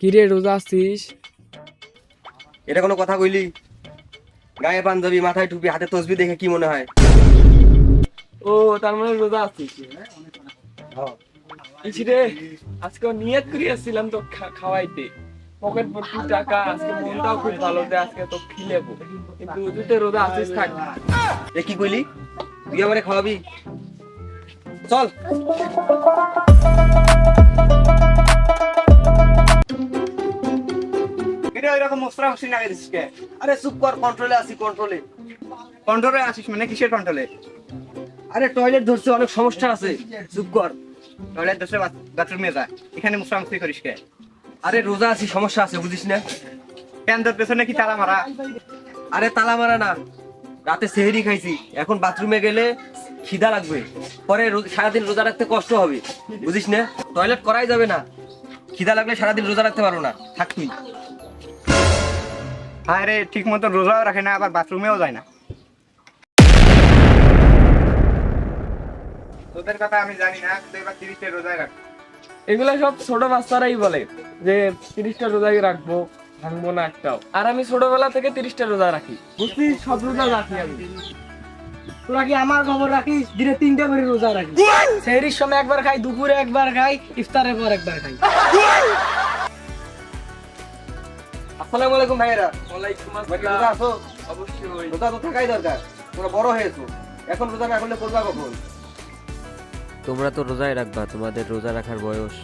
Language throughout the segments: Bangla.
কিরে রোজা আসছিস? এটা কোনো কথা কইলি? গায়ে পাঞ্জাবি মাথায় টুপি হাতে তসবি দেখে কি মনে হয়? ও তার মানে রোজা আসছিস? ইস রে আজকে নিয়ত করে আসছিলাম তো খাওয়াইতে। পকেট ভর্তি টাকা আজকে মনটাও খুব ভালো যে আজকে তো খিলেবো। কিন্তু তুই তো রোজা আসছিস থাক। এ কি কইলি? তুই আমারে খাওয়াবি? চল। না কে আরে চুপ কর কন্ট্রোলে কন্ট্রোলে কন্ট্রোলে আসিস মানে কিসের কন্ট্রোলে আরে টয়লেট ধরছে অনেক সমস্যা আছে। চুপ কর। টয়লেট বাথরুমে যা। এখানে করিস কে? আরে রোজা আছি সমস্যা আছে বুঝিস না? প্যান তোর পেছনে কি তালা মারা? আরে তালা মারা না। রাতে সেহেরি খাইছি। এখন বাথরুমে গেলে খিদা লাগবে। পরে সারাদিন রোজা রাখতে কষ্ট হবে। বুঝিস না? টয়লেট করাই যাবে না। খিদা লাগলে সারাদিন রোজা রাখতে পারো না। থাক তুই। হ্যাঁ রে ঠিক মতো রোজাও রাখে না আবার বাথরুমেও যায় না। তোদের কথা আমি জানি না তুই এবার তিরিশটা রোজায় রাখ এগুলা সব ছোট বাচ্চারাই বলে যে তিরিশটা রোজাই রাখব ভাঙবো না একটাও। আর আমি ছোটবেলা থেকে তিরিশটা রোজা রাখি। বুঝলি? সব রোজা রাখি আমি। তোরা কি আমার খবর রাখিস? দিনে তিনটা করে রোজা রাখিস। সেহরির সময় একবার খাই দুপুরে একবার খাই ইফতারের পর একবার খাই। আসসালামু আলাইকুম ভাইয়েরা। ওয়ালাইকুম আসসালাম। আছো? অবশ্যই। রোজা তো থাকাই দরকার। তোমরা বড় হয়েছো। এখন রোজা না করলে করবা কখন? তোমরা তো রোজাই রাখবা তোমাদের রোজা রাখার বয়স।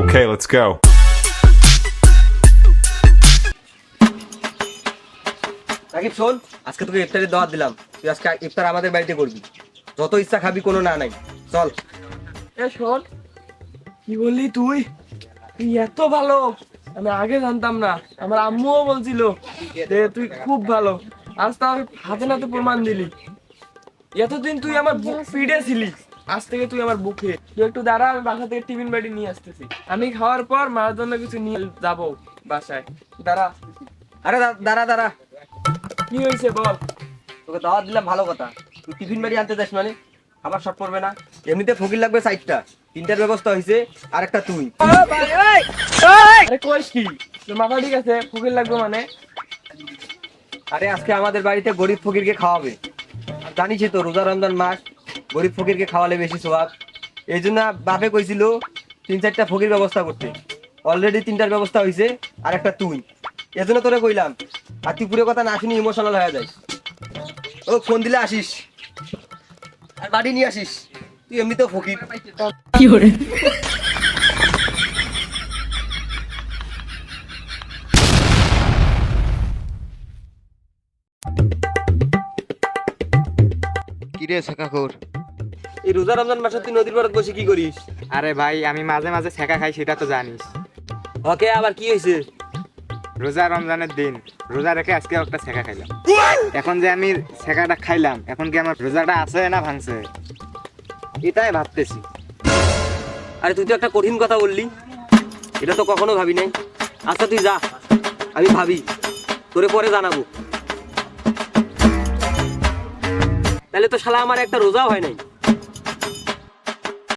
Okay, let's go. রাকিব শোন আজকে তোকে ইফতারের দাওয়াত দিলাম। তুই আজকে ইফতার আমাদের বাড়িতে করবি। যত ইচ্ছা খাবি কোনো না নাই। চল। এ শোন কি বললি তুই? এত ভালো। আমি আগে জানতাম না। আমার আম্মুও বলছিল যে, তুই খুব ভালো। আজ তো হাতে নাতে প্রমাণ দিলি। এতদিন তুই আমার বুক ফিডে ছিলি। আজ থেকে তুই আমার বুকে তুই একটু দাঁড়া, আমি বাসা থেকে টিফিন বাড়ি নিয়ে আসতেছি। আমি খাওয়ার পর মার জন্য কিছু নিয়ে যাব বাসায়। দাঁড়া। আরে দাঁড়া দাঁড়া। কি হয়েছে বল? তোকে দাওয়াত দিলাম ভালো কথা। তুই টিফিন বাড়ি আনতে যাস মানে? আবার শর্ট পড়বে না? এমনিতে ফকির লাগবে সাইডটা তিনটার ব্যবস্থা হয়েছে, আর একটা তুই কি? মাথা ঠিক আছে, ফকির লাগবে মানে? আরে আজকে আমাদের বাড়িতে গরিব ফকিরকে খাওয়াবে। আর জানিসই তো, রোজা রমজান মাস, গরিব ফকিরকে খাওয়ালে বেশি সোয়াব। এই জন্য বাপে কইছিল, তিন চারটা ফকির ব্যবস্থা করতে। অলরেডি তিনটার ব্যবস্থা হয়েছে, আর একটা তুই। এজন্য তোরে কইলাম, আর তুই পুরো কথা না শুনি ইমোশনাল হয়ে যায় ও ফোন দিলে আসিস। বাড়ি নিয়ে আসিস। তুই এমনিতেও ফকির। কিরে? শেখাখোর এই রোজা রমজান মাসে তুই নদীর পাড়ে বসে কি করিস? আরে ভাই আমি মাঝে মাঝে ছেঁকা খাই সেটা তো জানিস। ওকে আবার কি হয়েছে? রোজা রমজানের দিন রোজা রেখে আজকে একটা ছেঁকা খাইলাম। এখন যে আমি ছেঁকাটা খাইলাম এখন কি আমার রোজাটা আছে না ভাঙছে? এটাই ভাবতেছি। আরে তুই তো একটা কঠিন কথা বললি। এটা তো কখনো ভাবি নাই। আচ্ছা তুই যা। আমি ভাবি। তোরে পরে জানাব। তাহলে তো শালা আমার একটা রোজাও হয় নাই।